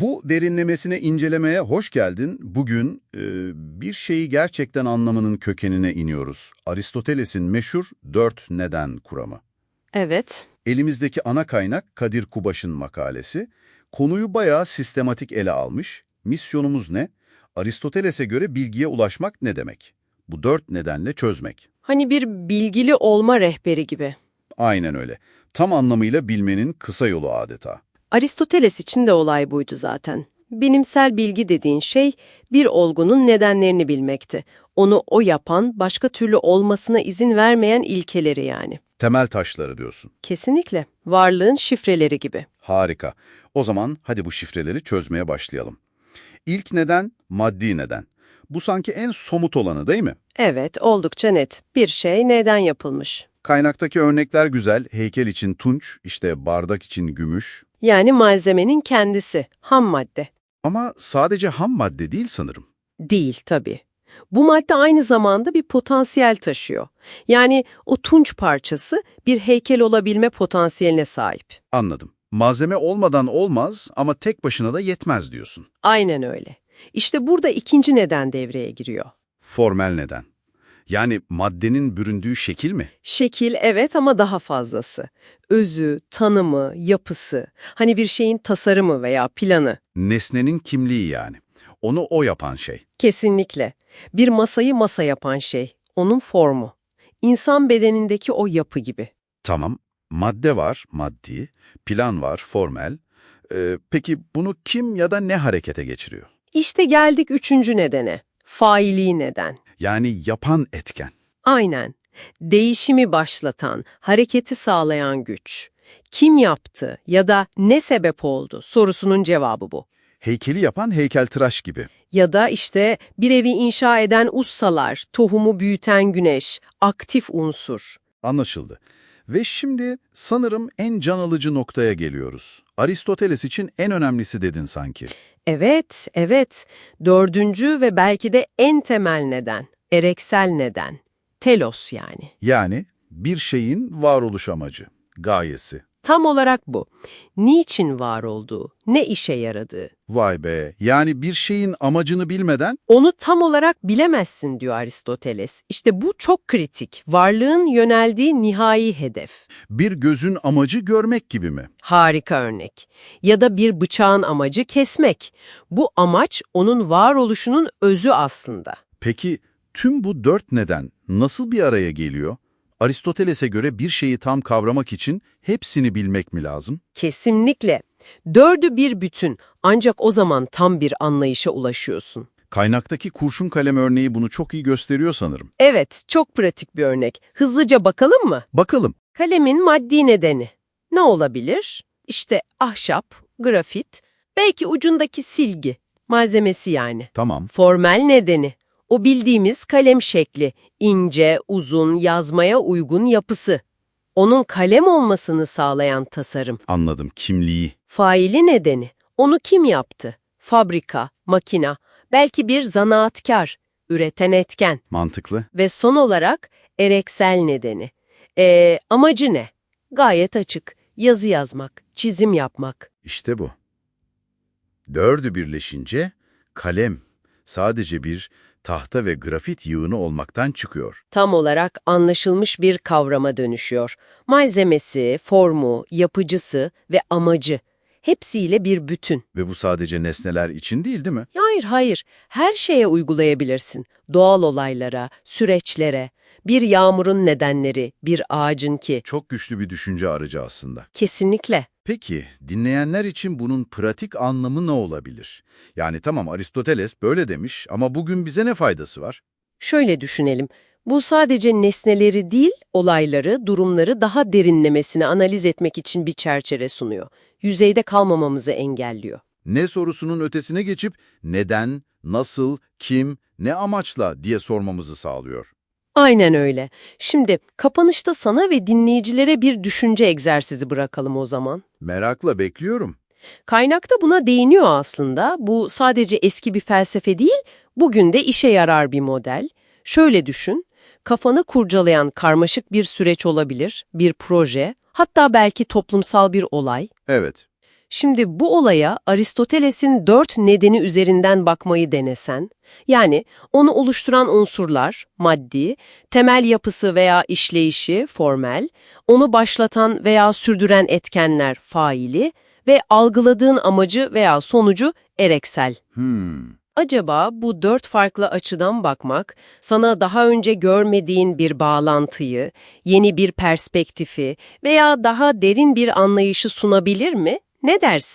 Bu derinlemesine incelemeye hoş geldin. Bugün e, bir şeyi gerçekten anlamanın kökenine iniyoruz. Aristoteles'in meşhur dört neden kuramı. Evet, Elimizdeki ana kaynak Kadir Kubaş'ın makalesi. Konuyu bayağı sistematik ele almış. Misyonumuz ne? Aristoteles'e göre bilgiye ulaşmak ne demek? Bu dört nedenle çözmek. hani bir bilgili olma rehberi gibi. Aynen öyle. Tam anlamıyla bilmenin kısa yolu adeta. Aristoteles için de olay buydu zaten. Bilimsel bilgi dediğin şey bir olgunun nedenlerini bilmekti. Onu o yapan, başka türlü olmasına izin vermeyen ilkeleri yani. Temel taşları diyorsun. Kesinlikle. Varlığın şifreleri gibi. Harika. O zaman hadi bu şifreleri çözmeye başlayalım. İlk neden maddi neden. Bu sanki en somut olanı değil mi? Evet, oldukça net. Bir şey neden yapılmış? Kaynaktaki örnekler güzel. Heykel için tunç, işte bardak için gümüş. Yani malzemenin kendisi, ham madde. Ama sadece ham madde değil sanırım. Değil tabii. Bu madde aynı zamanda bir potansiyel taşıyor. Yani o tunç parçası bir heykel olabilme potansiyeline sahip. Anladım. Malzeme olmadan olmaz ama tek başına da yetmez diyorsun. Aynen öyle. İşte burada ikinci neden devreye giriyor. Formel neden. Yani maddenin büründüğü şekil mi? Şekil evet ama daha fazlası. Özü, tanımı, yapısı, hani bir şeyin tasarımı veya planı. Nesnenin kimliği yani. Onu o yapan şey. Kesinlikle. Bir masayı masa yapan şey, onun formu. İnsan bedenindeki o yapı gibi. Tamam, madde var, maddi, plan var, formel. Ee, peki bunu kim ya da ne harekete geçiriyor? İşte geldik üçüncü nedene. Faili neden. Yani yapan etken. Aynen. Değişimi başlatan, hareketi sağlayan güç. Kim yaptı ya da ne sebep oldu sorusunun cevabı bu. Heykeli yapan heykeltıraş gibi. Ya da işte bir evi inşa eden ustalar, tohumu büyüten güneş, aktif unsur. Anlaşıldı. Ve şimdi sanırım en can alıcı noktaya geliyoruz. Aristoteles için en önemlisi dedin sanki. Evet, evet. Dördüncü ve belki de en temel neden, ereksel neden. Telos yani. Yani bir şeyin varoluş amacı, gayesi. Tam olarak bu. Niçin var olduğu, ne işe yaradığı. Vay be, yani bir şeyin amacını bilmeden Onu tam olarak bilemezsin diyor Aristoteles. İşte bu çok kritik. Varlığın yöneldiği nihai hedef. bir gözün amacı görmek gibi mi? Harika örnek. Ya da bir bıçağın amacı kesmek. Bu amaç onun varoluşunun özü aslında. Peki tüm bu dört neden nasıl bir araya geliyor? Aristoteles'e göre bir şeyi tam kavramak için hepsini bilmek mi lazım? Kesinlikle. Dördü bir bütün. Ancak o zaman tam bir anlayışa ulaşıyorsun. Kaynaktaki kurşun kalem örneği bunu çok iyi gösteriyor sanırım. Evet, çok pratik bir örnek. Hızlıca bakalım mı? Bakalım. Kalemin maddi nedeni. Ne olabilir? İşte ahşap, grafit, belki ucundaki silgi, malzemesi yani. Tamam. Formel nedeni. O bildiğimiz kalem şekli, ince, uzun, yazmaya uygun yapısı. Onun kalem olmasını sağlayan tasarım. Anladım. Kimliği. Faili nedeni. Onu kim yaptı? Fabrika, makina, belki bir zanaatkar, üreten etken. Mantıklı. Ve son olarak ereksel nedeni. Ee, amacı ne? Gayet açık. Yazı yazmak, çizim yapmak. İşte bu. Dördü birleşince kalem sadece bir tahta ve grafit yığını olmaktan çıkıyor. Tam olarak anlaşılmış bir kavrama dönüşüyor. Malzemesi, formu, yapıcısı ve amacı. Hepsiyle bir bütün. Ve bu sadece nesneler için değil değil mi? Hayır hayır, her şeye uygulayabilirsin. Doğal olaylara, süreçlere, bir yağmurun nedenleri, bir ağacın ki. Çok güçlü bir düşünce aracı aslında. Kesinlikle. Peki, dinleyenler için bunun pratik anlamı ne olabilir? Yani tamam Aristoteles böyle demiş ama bugün bize ne faydası var? Şöyle düşünelim. Bu sadece nesneleri değil, olayları, durumları daha derinlemesine analiz etmek için bir çerçeve sunuyor. Yüzeyde kalmamamızı engelliyor. Ne sorusunun ötesine geçip neden, nasıl, kim, ne amaçla diye sormamızı sağlıyor. Aynen öyle. Şimdi kapanışta sana ve dinleyicilere bir düşünce egzersizi bırakalım o zaman. Merakla bekliyorum. Kaynakta buna değiniyor aslında. Bu sadece eski bir felsefe değil, bugün de işe yarar bir model. Şöyle düşün, kafanı kurcalayan karmaşık bir süreç olabilir, bir proje, hatta belki toplumsal bir olay. Evet, Şimdi bu olaya Aristoteles'in dört nedeni üzerinden bakmayı denesen, yani onu oluşturan unsurlar, maddi, temel yapısı veya işleyişi, formel, onu başlatan veya sürdüren etkenler, faili ve algıladığın amacı veya sonucu, ereksel. Hmm. Acaba bu dört farklı açıdan bakmak, sana daha önce görmediğin bir bağlantıyı, yeni bir perspektifi veya daha derin bir anlayışı sunabilir mi? Ne dersin?